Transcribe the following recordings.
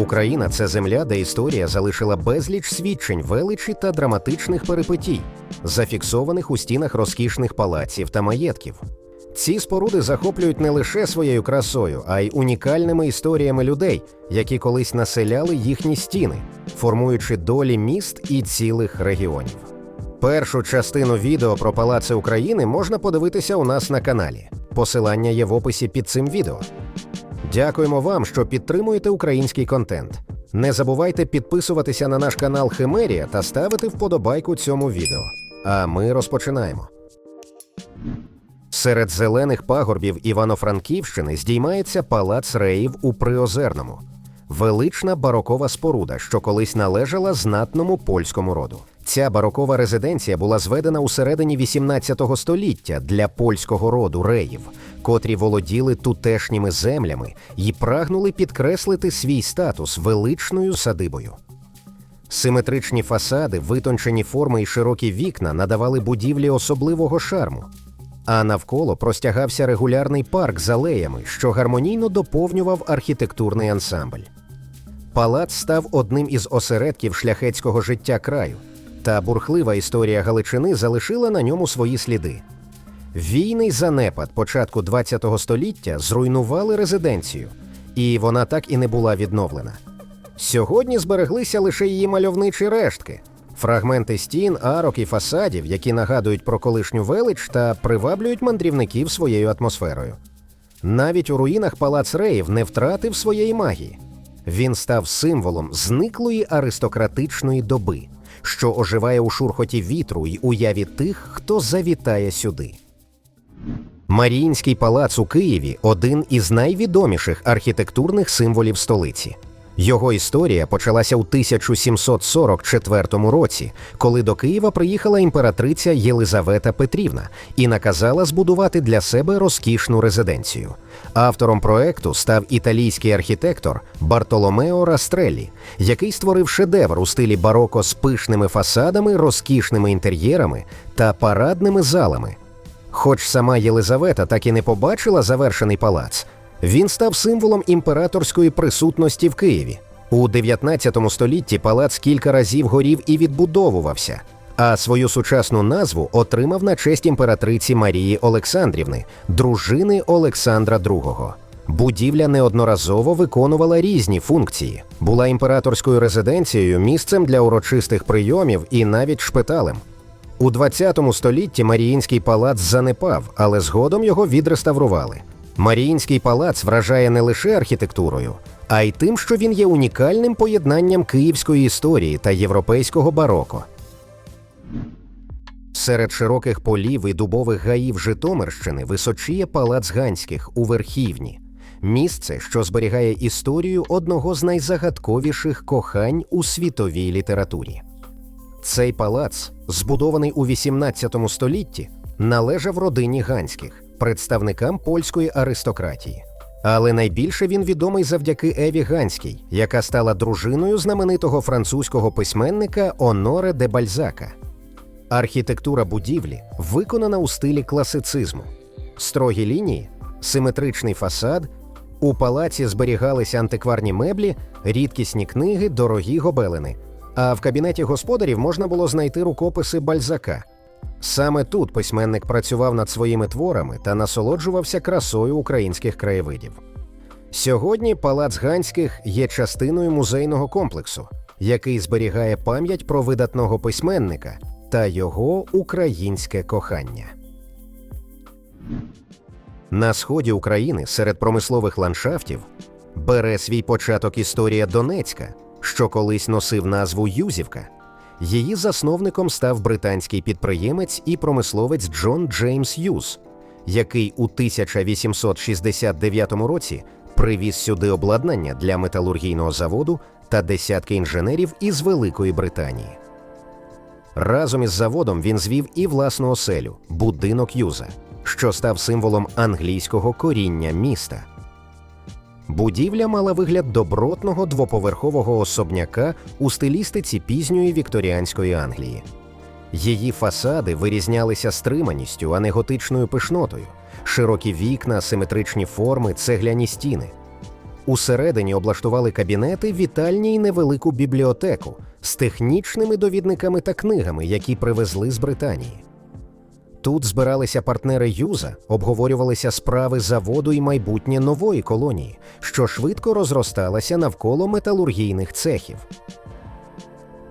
Україна це земля, де історія залишила безліч свідчень величі та драматичних перипетій, зафіксованих у стінах розкішних палаців та маєтків. Ці споруди захоплюють не лише своєю красою, а й унікальними історіями людей, які колись населяли їхні стіни, формуючи долі міст і цілих регіонів. Першу частину відео про палаци України можна подивитися у нас на каналі. Посилання є в описі під цим відео. Дякуємо вам, що підтримуєте український контент. Не забувайте підписуватися на наш канал Химерія та ставити вподобайку цьому відео. А ми розпочинаємо. Серед зелених пагорбів Івано-Франківщини здіймається палац Реїв у Приозерному. Велична барокова споруда, що колись належала знатному польському роду. Ця барокова резиденція була зведена у середині 18 століття для польського роду реїв, котрі володіли тутешніми землями і прагнули підкреслити свій статус величною садибою. Симетричні фасади, витончені форми і широкі вікна надавали будівлі особливого шарму. А навколо простягався регулярний парк з алеями, що гармонійно доповнював архітектурний ансамбль. Палац став одним із осередків шляхетського життя краю, та бурхлива історія Галичини залишила на ньому свої сліди. Війний занепад початку ХХ століття зруйнували резиденцію, і вона так і не була відновлена. Сьогодні збереглися лише її мальовничі рештки, фрагменти стін, арок і фасадів, які нагадують про колишню велич та приваблюють мандрівників своєю атмосферою. Навіть у руїнах палац Реїв не втратив своєї магії. Він став символом зниклої аристократичної доби, що оживає у шурхоті вітру й уяві тих, хто завітає сюди. Маріїнський палац у Києві один із найвідоміших архітектурних символів столиці. Його історія почалася у 1744 році, коли до Києва приїхала імператриця Єлизавета Петрівна і наказала збудувати для себе розкішну резиденцію. Автором проекту став італійський архітектор Бартоломео Растреллі, який створив шедевр у стилі бароко з пишними фасадами, розкішними інтер'єрами та парадними залами. Хоч сама Єлизавета так і не побачила завершений палац, він став символом імператорської присутності в Києві. У 19 столітті палац кілька разів горів і відбудовувався, а свою сучасну назву отримав на честь імператриці Марії Олександрівни, дружини Олександра II. Будівля неодноразово виконувала різні функції, була імператорською резиденцією, місцем для урочистих прийомів і навіть шпиталем. У 20 столітті Маріїнський палац занепав, але згодом його відреставрували. Маріїнський палац вражає не лише архітектурою, а й тим, що він є унікальним поєднанням київської історії та європейського бароко. Серед широких полів і дубових гаїв Житомирщини височіє палац Ганських у Верхівні, місце, що зберігає історію одного з найзагадковіших кохань у світовій літературі. Цей палац, збудований у 18 столітті, належав родині Ганських, представникам польської аристократії. Але найбільше він відомий завдяки Еві Ганській, яка стала дружиною знаменитого французького письменника Оноре де Бальзака. Архітектура будівлі виконана у стилі класицизму, строгі лінії, симетричний фасад. У палаці зберігалися антикварні меблі, рідкісні книги, дорогі гобелени. А в кабінеті господарів можна було знайти рукописи Бальзака. Саме тут письменник працював над своїми творами та насолоджувався красою українських краєвидів. Сьогодні палац Ганських є частиною музейного комплексу, який зберігає пам'ять про видатного письменника та його українське кохання. На сході України серед промислових ландшафтів бере свій початок історія Донецька, що колись носив назву Юзівка. Її засновником став британський підприємець і промисловець Джон Джеймс Юз, який у 1869 році привіз сюди обладнання для металургійного заводу та десятки інженерів із Великої Британії. Разом із заводом він звів і власну оселю будинок Юза, що став символом англійського коріння міста. Будівля мала вигляд добротного двоповерхового особняка у стилістиці пізньої вікторіанської Англії. Її фасади вирізнялися стриманістю, а не готичною пишнотою, широкі вікна, симетричні форми, цегляні стіни. Усередині облаштували кабінети, вітальні й невелику бібліотеку з технічними довідниками та книгами, які привезли з Британії. Тут збиралися партнери Юза, обговорювалися справи заводу і майбутнє нової колонії, що швидко розросталася навколо металургійних цехів.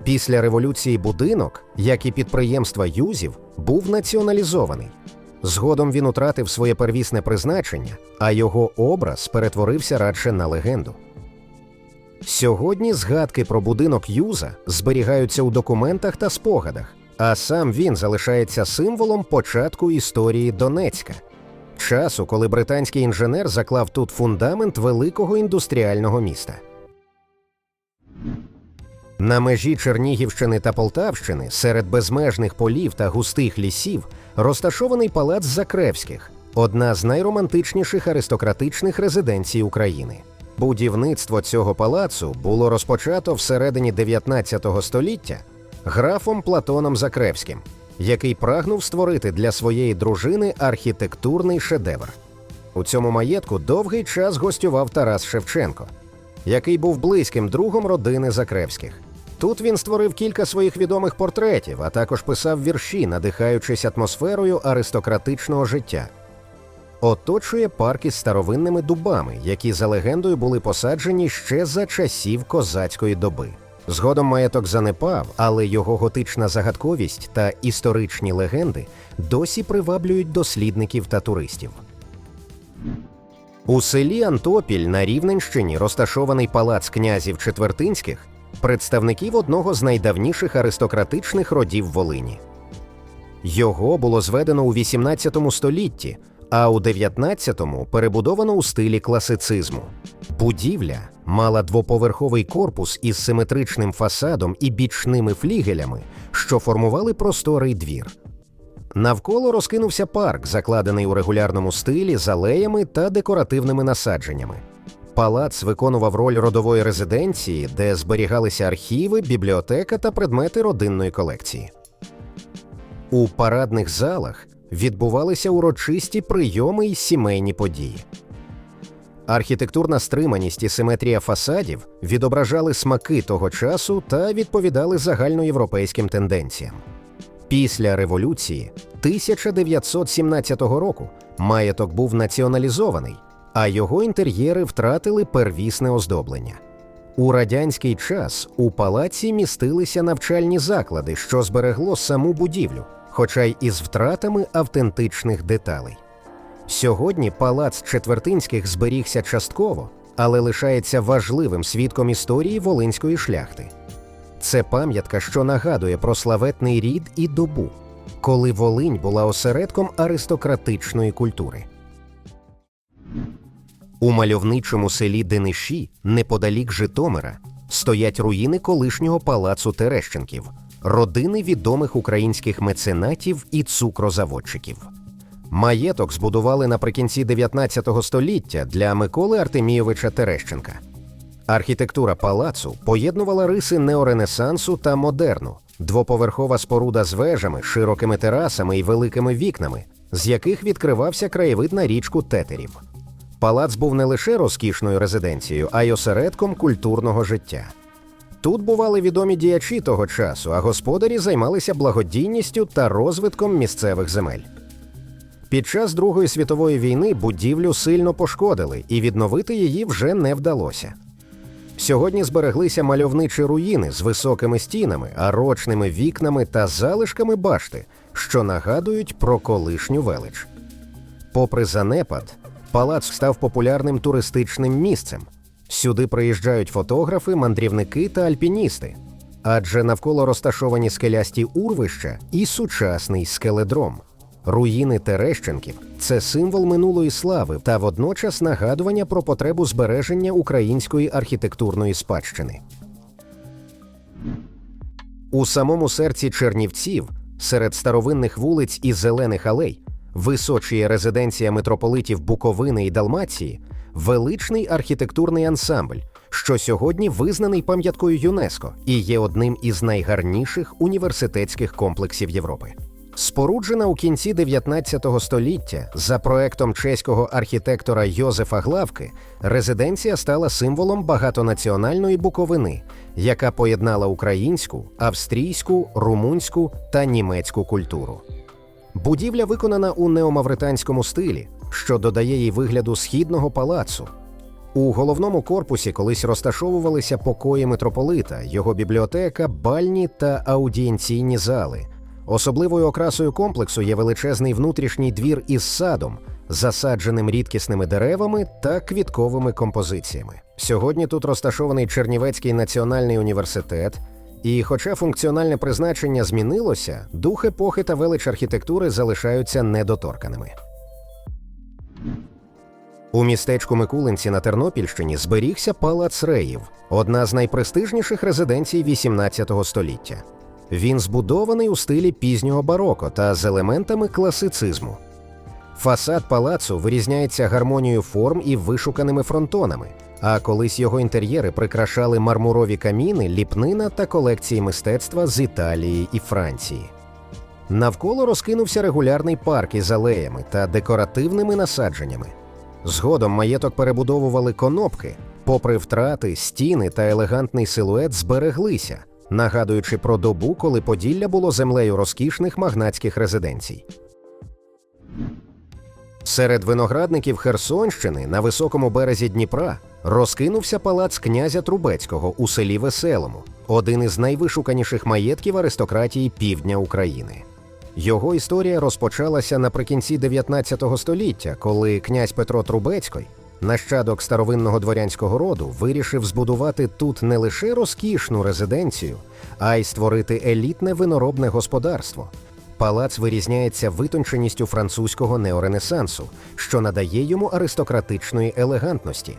Після революції будинок, як і підприємства Юзів, був націоналізований. Згодом він утратив своє первісне призначення, а його образ перетворився радше на легенду. Сьогодні згадки про будинок Юза зберігаються у документах та спогадах, а сам він залишається символом початку історії Донецька, часу, коли британський інженер заклав тут фундамент великого індустріального міста. На межі Чернігівщини та Полтавщини, серед безмежних полів та густих лісів, розташований палац Закревських, одна з найромантичніших аристократичних резиденцій України. Будівництво цього палацу було розпочато всередині 19 століття графом Платоном Закревським, який прагнув створити для своєї дружини архітектурний шедевр. У цьому маєтку довгий час гостював Тарас Шевченко, який був близьким другом родини Закревських. Тут він створив кілька своїх відомих портретів, а також писав вірші, надихаючись атмосферою аристократичного життя. Оточує парк із старовинними дубами, які за легендою були посаджені ще за часів козацької доби. Згодом маєток занепав, але його готична загадковість та історичні легенди досі приваблюють дослідників та туристів. У селі Антопіль на Рівненщині розташований палац князів Четвертинських, представників одного з найдавніших аристократичних родів Волині. Його було зведено у 18 столітті, а у 19-му перебудовано у стилі класицизму. Будівля мала двоповерховий корпус із симетричним фасадом і бічними флігелями, що формували просторий двір. Навколо розкинувся парк, закладений у регулярному стилі з алеями та декоративними насадженнями. Палац виконував роль родової резиденції, де зберігалися архіви, бібліотека та предмети родинної колекції. У парадних залах відбувалися урочисті прийоми й сімейні події. Архітектурна стриманість і симетрія фасадів відображали смаки того часу та відповідали загальноєвропейським тенденціям. Після революції 1917 року маєток був націоналізований, а його інтер'єри втратили первісне оздоблення. У радянський час у палаці містилися навчальні заклади, що зберегло саму будівлю, хоча й із втратами автентичних деталей. Сьогодні палац Четвертинських зберігся частково, але лишається важливим свідком історії волинської шляхти. Це пам'ятка, що нагадує про славетний рід і добу, коли Волинь була осередком аристократичної культури. У мальовничому селі Дениші, неподалік Житомира, стоять руїни колишнього палацу Терещенків, родини відомих українських меценатів і цукрозаводчиків. Маєток збудували наприкінці 19 століття для Миколи Артемійовича Терещенка. Архітектура палацу поєднувала риси неоренесансу та модерну, двоповерхова споруда з вежами, широкими терасами і великими вікнами, з яких відкривався краєвид на річку Тетерів. Палац був не лише розкішною резиденцією, а й осередком культурного життя. Тут бували відомі діячі того часу, а господарі займалися благодійністю та розвитком місцевих земель. Під час Другої світової війни будівлю сильно пошкодили, і відновити її вже не вдалося. Сьогодні збереглися мальовничі руїни з високими стінами, арочними вікнами та залишками башти, що нагадують про колишню велич. Попри занепад, палац став популярним туристичним місцем. Сюди приїжджають фотографи, мандрівники та альпіністи, адже навколо розташовані скелясті урвища і сучасний скеледром. Руїни Терещенків це символ минулої слави та водночас нагадування про потребу збереження української архітектурної спадщини. У самому серці Чернівців, серед старовинних вулиць і зелених алей, височіє резиденція митрополитів Буковини і Далмації, величний архітектурний ансамбль, що сьогодні визнаний пам'яткою ЮНЕСКО і є одним із найгарніших університетських комплексів Європи. Споруджена у кінці 19 століття за проектом чеського архітектора Йозефа Главки, резиденція стала символом багатонаціональної буковини, яка поєднала українську, австрійську, румунську та німецьку культуру. Будівля виконана у неомавританському стилі, що додає їй вигляду східного палацу. У головному корпусі колись розташовувалися покої митрополита, його бібліотека, бальні та аудієнційні зали. Особливою окрасою комплексу є величезний внутрішній двір із садом, засадженим рідкісними деревами та квітковими композиціями. Сьогодні тут розташований Чернівецький національний університет. І, хоча функціональне призначення змінилося, дух епохи та велич архітектури залишаються недоторканими. У містечку Микулинці на Тернопільщині зберігся палац Реїв, одна з найпрестижніших резиденцій XVIII століття. Він збудований у стилі пізнього бароко та з елементами класицизму. Фасад палацу вирізняється гармонією форм і вишуканими фронтонами, а колись його інтер'єри прикрашали мармурові каміни, ліпнина та колекції мистецтва з Італії і Франції. Навколо розкинувся регулярний парк із алеями та декоративними насадженнями. Згодом маєток перебудовували конопки, попри втрати, стіни та елегантний силует збереглися, нагадуючи про добу, коли Поділля було землею розкішних магнатських резиденцій. Серед виноградників Херсонщини на високому березі Дніпра розкинувся палац князя Трубецького у селі Веселому, один із найвишуканіших маєтків аристократії півдня України. Його історія розпочалася наприкінці 19 століття, коли князь Петро Трубецький, нащадок старовинного дворянського роду, вирішив збудувати тут не лише розкішну резиденцію, а й створити елітне виноробне господарство. Палац вирізняється витонченістю французького неоренесансу, що надає йому аристократичної елегантності.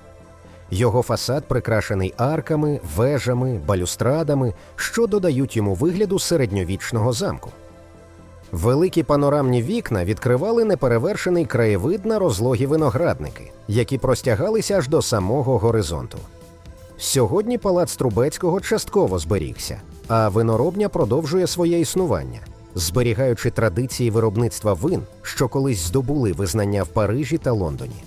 Його фасад прикрашений арками, вежами, балюстрадами, що додають йому вигляду середньовічного замку. Великі панорамні вікна відкривали неперевершений краєвид на розлогі виноградники, які простягалися аж до самого горизонту. Сьогодні палац Трубецького частково зберігся, а виноробня продовжує своє існування, зберігаючи традиції виробництва вин, що колись здобули визнання в Парижі та Лондоні.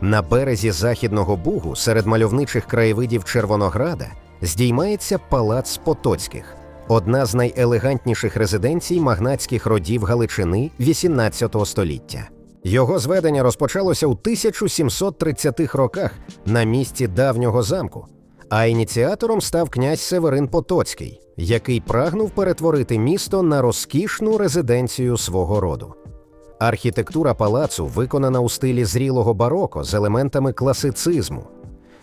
На березі Західного Бугу серед мальовничих краєвидів Червонограда здіймається палац Потоцьких, одна з найелегантніших резиденцій магнатських родів Галичини XVIII століття. Його зведення розпочалося у 1730-х роках на місці давнього замку, а ініціатором став князь Северин Потоцький, який прагнув перетворити місто на розкішну резиденцію свого роду. Архітектура палацу виконана у стилі зрілого бароко з елементами класицизму.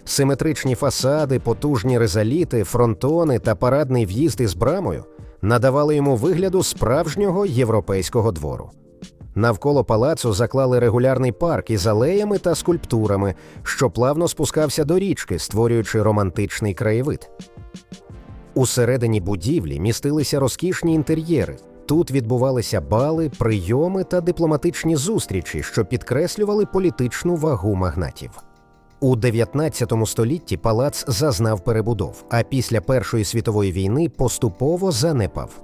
Симетричні фасади, потужні резаліти, фронтони та парадний в'їзд із брамою надавали йому вигляду справжнього європейського двору. Навколо палацу заклали регулярний парк із алеями та скульптурами, що плавно спускався до річки, створюючи романтичний краєвид. Усередині будівлі містилися розкішні інтер'єри. Тут відбувалися бали, прийоми та дипломатичні зустрічі, що підкреслювали політичну вагу магнатів. У 19 столітті палац зазнав перебудов, а після Першої світової війни поступово занепав.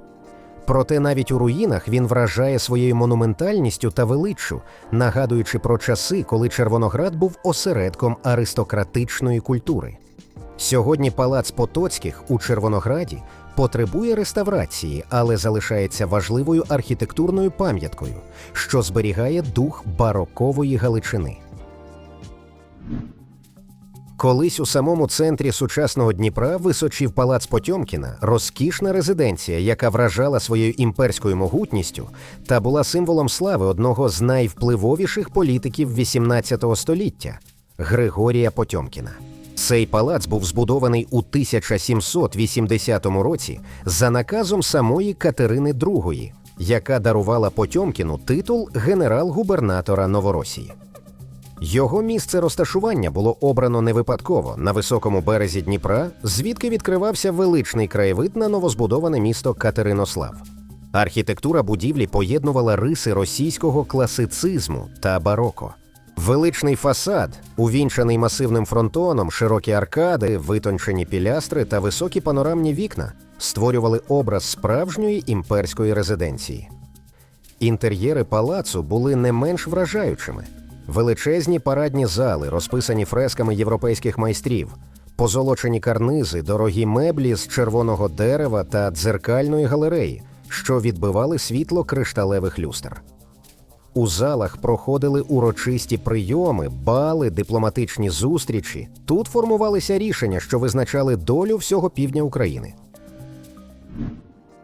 Проте навіть у руїнах він вражає своєю монументальністю та величчю, нагадуючи про часи, коли Червоноград був осередком аристократичної культури. Сьогодні палац Потоцьких у Червонограді потребує реставрації, але залишається важливою архітектурною пам'яткою, що зберігає дух барокової Галичини. Колись у самому центрі сучасного Дніпра височив палац Потьомкіна, розкішна резиденція, яка вражала своєю імперською могутністю та була символом слави одного з найвпливовіших політиків XVIII століття Григорія Потьомкіна. Цей палац був збудований у 1780 році за наказом самої Катерини II, яка дарувала Потьомкіну титул генерал-губернатора Новоросії. Його місце розташування було обрано не випадково на високому березі Дніпра, звідки відкривався величний краєвид на новозбудоване місто Катеринослав. Архітектура будівлі поєднувала риси російського класицизму та бароко. Величний фасад, увінчаний масивним фронтоном, широкі аркади, витончені пілястри та високі панорамні вікна, створювали образ справжньої імперської резиденції. Інтер'єри палацу були не менш вражаючими. Величезні парадні зали, розписані фресками європейських майстрів, позолочені карнизи, дорогі меблі з червоного дерева та дзеркальної галереї, що відбивали світло кришталевих люстр. У залах проходили урочисті прийоми, бали, дипломатичні зустрічі. Тут формувалися рішення, що визначали долю всього півдня України.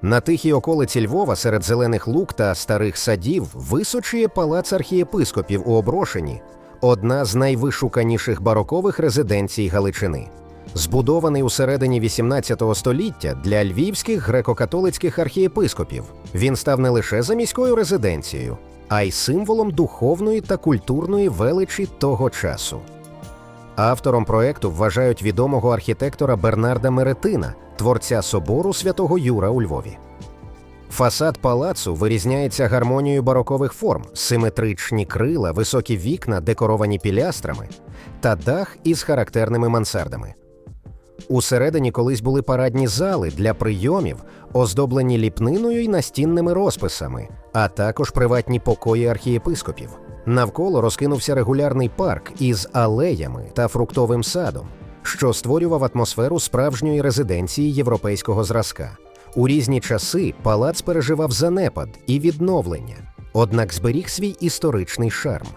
На тихій околиці Львова серед зелених лук та старих садів височує палац архієпископів у Оброшені, одна з найвишуканіших барокових резиденцій Галичини. Збудований у середині XVIII століття для львівських греко-католицьких архієпископів, він став не лише за міською резиденцією, а й символом духовної та культурної величі того часу. Автором проекту вважають відомого архітектора Бернарда Меретина, творця собору святого Юра у Львові. Фасад палацу вирізняється гармонією барокових форм, симетричні крила, високі вікна, декоровані пілястрами та дах із характерними мансардами. Усередині колись були парадні зали для прийомів, оздоблені ліпниною і настінними розписами, а також приватні покої архієпископів. Навколо розкинувся регулярний парк із алеями та фруктовим садом, що створював атмосферу справжньої резиденції європейського зразка. У різні часи палац переживав занепад і відновлення, однак зберіг свій історичний шарм.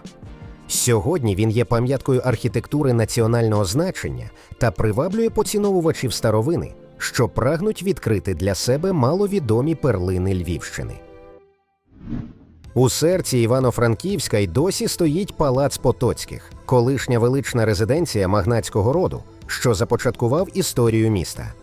Сьогодні він є пам'яткою архітектури національного значення та приваблює поціновувачів старовини, що прагнуть відкрити для себе маловідомі перлини Львівщини. У серці Івано-Франківська й досі стоїть палац Потоцьких, колишня велична резиденція магнатського роду, що започаткував історію міста.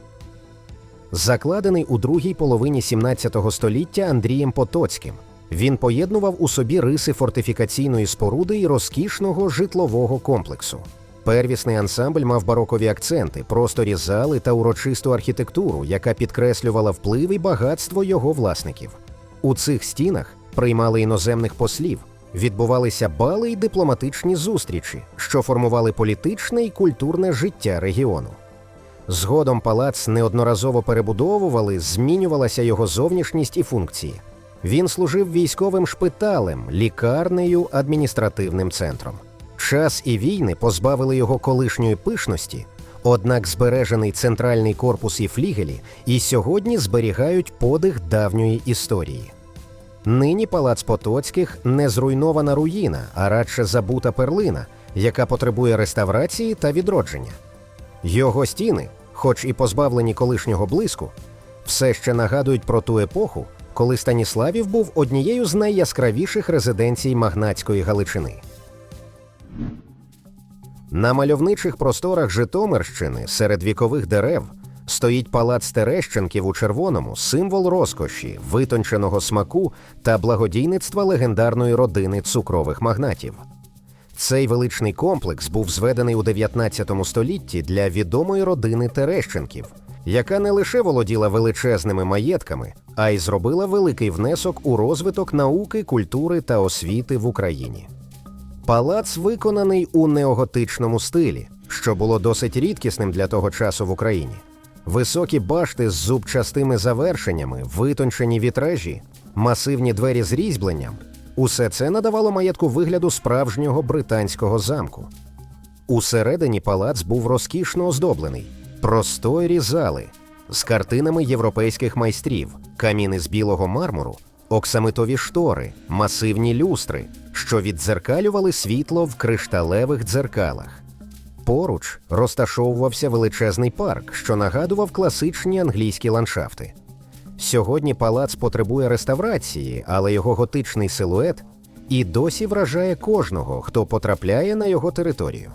Закладений у другій половині 17 століття Андрієм Потоцьким, він поєднував у собі риси фортифікаційної споруди і розкішного житлового комплексу. Первісний ансамбль мав барокові акценти, просторі зали та урочисту архітектуру, яка підкреслювала вплив і багатство його власників. У цих стінах приймали іноземних послів, відбувалися бали й дипломатичні зустрічі, що формували політичне і культурне життя регіону. Згодом палац неодноразово перебудовували, змінювалася його зовнішність і функції. Він служив військовим шпиталем, лікарнею, адміністративним центром. Час і війни позбавили його колишньої пишності, однак збережений центральний корпус і флігелі і сьогодні зберігають подих давньої історії. Нині палац Потоцьких не зруйнована руїна, а радше забута перлина, яка потребує реставрації та відродження. Його стіни, хоч і позбавлені колишнього блиску, все ще нагадують про ту епоху, коли Станіславів був однією з найяскравіших резиденцій магнатської Галичини. На мальовничих просторах Житомирщини серед вікових дерев стоїть палац Терещенків у червоному, символ розкоші, витонченого смаку та благодійництва легендарної родини цукрових магнатів. Цей величний комплекс був зведений у 19 столітті для відомої родини Терещенків, яка не лише володіла величезними маєтками, а й зробила великий внесок у розвиток науки, культури та освіти в Україні. Палац виконаний у неоготичному стилі, що було досить рідкісним для того часу в Україні. Високі башти з зубчастими завершеннями, витончені вітражі, масивні двері з різьбленням усе це надавало маєтку вигляду справжнього британського замку. Усередині палац був розкішно оздоблений, просторі зали з картинами європейських майстрів, каміни з білого мармуру, оксамитові штори, масивні люстри, що віддзеркалювали світло в кришталевих дзеркалах. Поруч розташовувався величезний парк, що нагадував класичні англійські ландшафти. Сьогодні палац потребує реставрації, але його готичний силует і досі вражає кожного, хто потрапляє на його територію.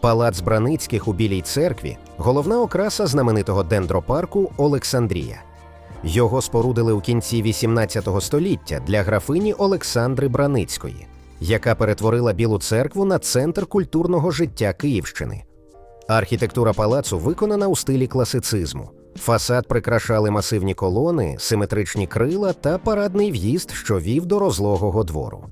Палац Браницьких у Білій церкві головна окраса знаменитого дендропарку Олександрія. Його спорудили у кінці XVIII століття для графині Олександри Браницької, яка перетворила Білу церкву на центр культурного життя Київщини. Архітектура палацу виконана у стилі класицизму. Фасад прикрашали масивні колони, симетричні крила та парадний в'їзд, що вів до розлогого двору.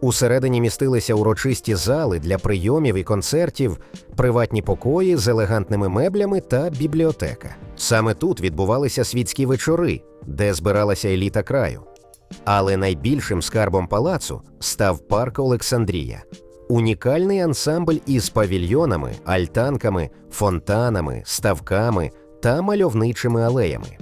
Усередині містилися урочисті зали для прийомів і концертів, приватні покої з елегантними меблями та бібліотека. Саме тут відбувалися світські вечори, де збиралася еліта краю. Але найбільшим скарбом палацу став парк Олександрія. Унікальний ансамбль із павільйонами, альтанками, фонтанами, ставками та мальовничими алеями.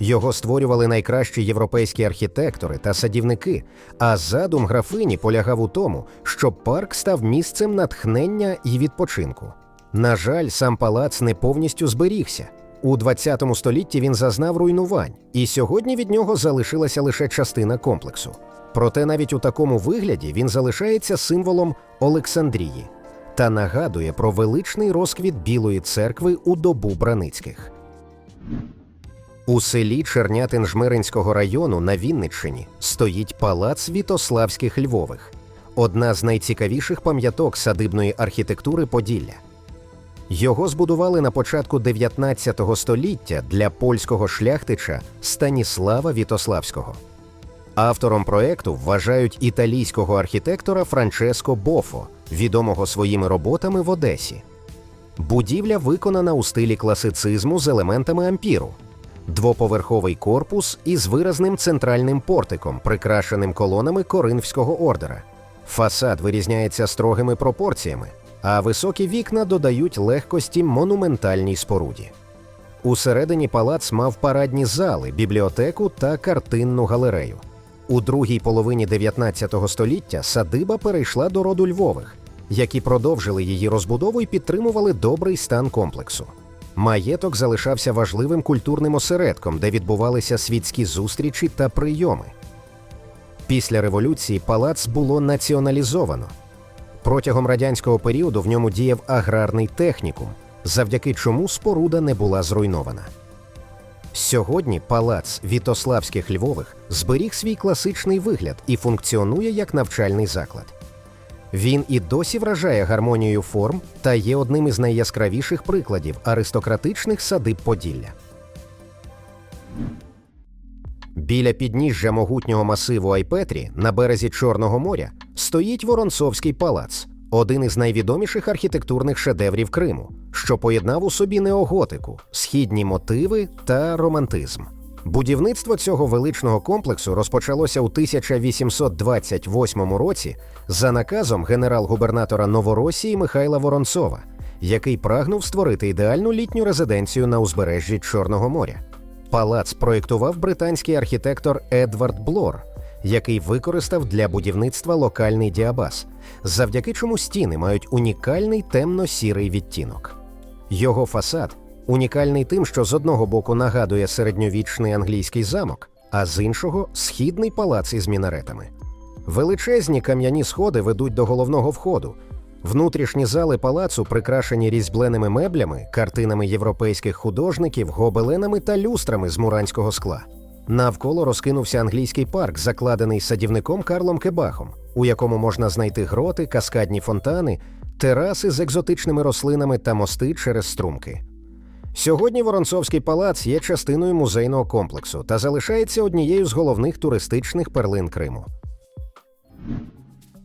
Його створювали найкращі європейські архітектори та садівники, а задум графині полягав у тому, щоб парк став місцем натхнення і відпочинку. На жаль, сам палац не повністю зберігся. У 20 столітті він зазнав руйнувань, і сьогодні від нього залишилася лише частина комплексу. Проте навіть у такому вигляді він залишається символом Олександрії та нагадує про величний розквіт Білої церкви у добу Браницьких. У селі Чернятин Жмеринського району на Вінниччині стоїть палац Вітославських Львових, одна з найцікавіших пам'яток садибної архітектури Поділля. Його збудували на початку 19 століття для польського шляхтича Станіслава Вітославського. Автором проекту вважають італійського архітектора Франческо Бофо, відомого своїми роботами в Одесі. Будівля виконана у стилі класицизму з елементами ампіру, двоповерховий корпус із виразним центральним портиком, прикрашеним колонами Коринфського ордера. Фасад вирізняється строгими пропорціями, а високі вікна додають легкості монументальній споруді. Усередині палац мав парадні зали, бібліотеку та картинну галерею. У другій половині 19 століття садиба перейшла до роду Львових, які продовжили її розбудову і підтримували добрий стан комплексу. Маєток залишався важливим культурним осередком, де відбувалися світські зустрічі та прийоми. Після революції палац було націоналізовано. Протягом радянського періоду в ньому діяв аграрний технікум, завдяки чому споруда не була зруйнована. Сьогодні палац Вітославських Львових зберіг свій класичний вигляд і функціонує як навчальний заклад. Він і досі вражає гармонією форм та є одним із найяскравіших прикладів аристократичних садиб Поділля. Біля підніжжя могутнього масиву Айпетрі на березі Чорного моря стоїть Воронцовський палац, один із найвідоміших архітектурних шедеврів Криму, що поєднав у собі неоготику, східні мотиви та романтизм. Будівництво цього величного комплексу розпочалося у 1828 році за наказом генерал-губернатора Новоросії Михайла Воронцова, який прагнув створити ідеальну літню резиденцію на узбережжі Чорного моря. Палац проєктував британський архітектор Едвард Блор, який використав для будівництва локальний діабаз, завдяки чому стіни мають унікальний темно-сірий відтінок. Його фасад унікальний тим, що з одного боку нагадує середньовічний англійський замок, а з іншого східний палац із мінаретами. Величезні кам'яні сходи ведуть до головного входу. Внутрішні зали палацу прикрашені різьбленими меблями, картинами європейських художників, гобеленами та люстрами з муранського скла. Навколо розкинувся англійський парк, закладений садівником Карлом Кебахом, у якому можна знайти гроти, каскадні фонтани, тераси з екзотичними рослинами та мости через струмки. Сьогодні Воронцовський палац є частиною музейного комплексу та залишається однією з головних туристичних перлин Криму.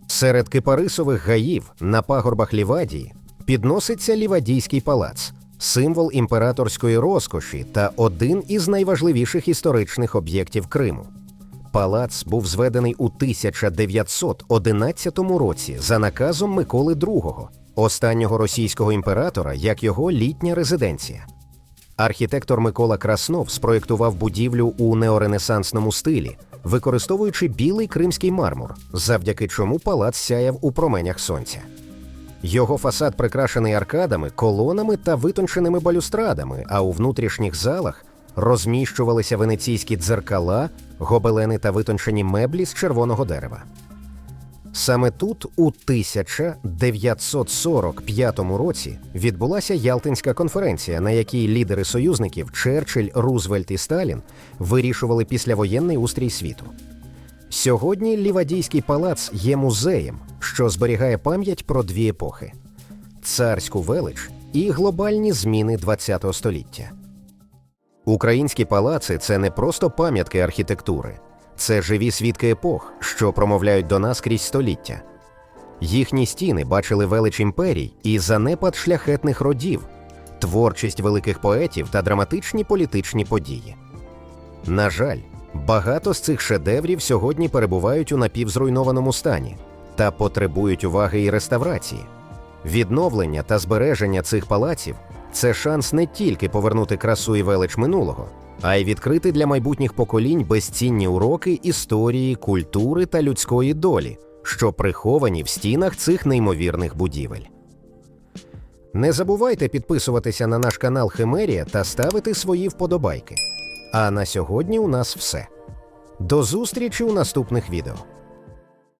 Серед кипарисових гаїв на пагорбах Лівадії підноситься Лівадійський палац, символ імператорської розкоші та один із найважливіших історичних об'єктів Криму. Палац був зведений у 1911 році за наказом Миколи II, останнього російського імператора, як його літня резиденція. Архітектор Микола Краснов спроєктував будівлю у неоренесансному стилі, використовуючи білий кримський мармур, завдяки чому палац сяяв у променях сонця. Його фасад прикрашений аркадами, колонами та витонченими балюстрадами, а у внутрішніх залах розміщувалися венеційські дзеркала, гобелени та витончені меблі з червоного дерева. Саме тут, у 1945 році, відбулася Ялтинська конференція, на якій лідери союзників Черчилль, Рузвельт і Сталін вирішували післявоєнний устрій світу. Сьогодні Лівадійський палац є музеєм, що зберігає пам'ять про дві епохи: царську велич і глобальні зміни ХХ століття. Українські палаци це не просто пам'ятки архітектури, це живі свідки епох, що промовляють до нас крізь століття. Їхні стіни бачили велич імперій і занепад шляхетних родів, творчість великих поетів та драматичні політичні події. На жаль, багато з цих шедеврів сьогодні перебувають у напівзруйнованому стані та потребують уваги і реставрації. Відновлення та збереження цих палаців це шанс не тільки повернути красу і велич минулого, а й відкрити для майбутніх поколінь безцінні уроки історії, культури та людської долі, що приховані в стінах цих неймовірних будівель. Не забувайте підписуватися на наш канал Химерія та ставити свої вподобайки. А на сьогодні у нас все. До зустрічі у наступних відео.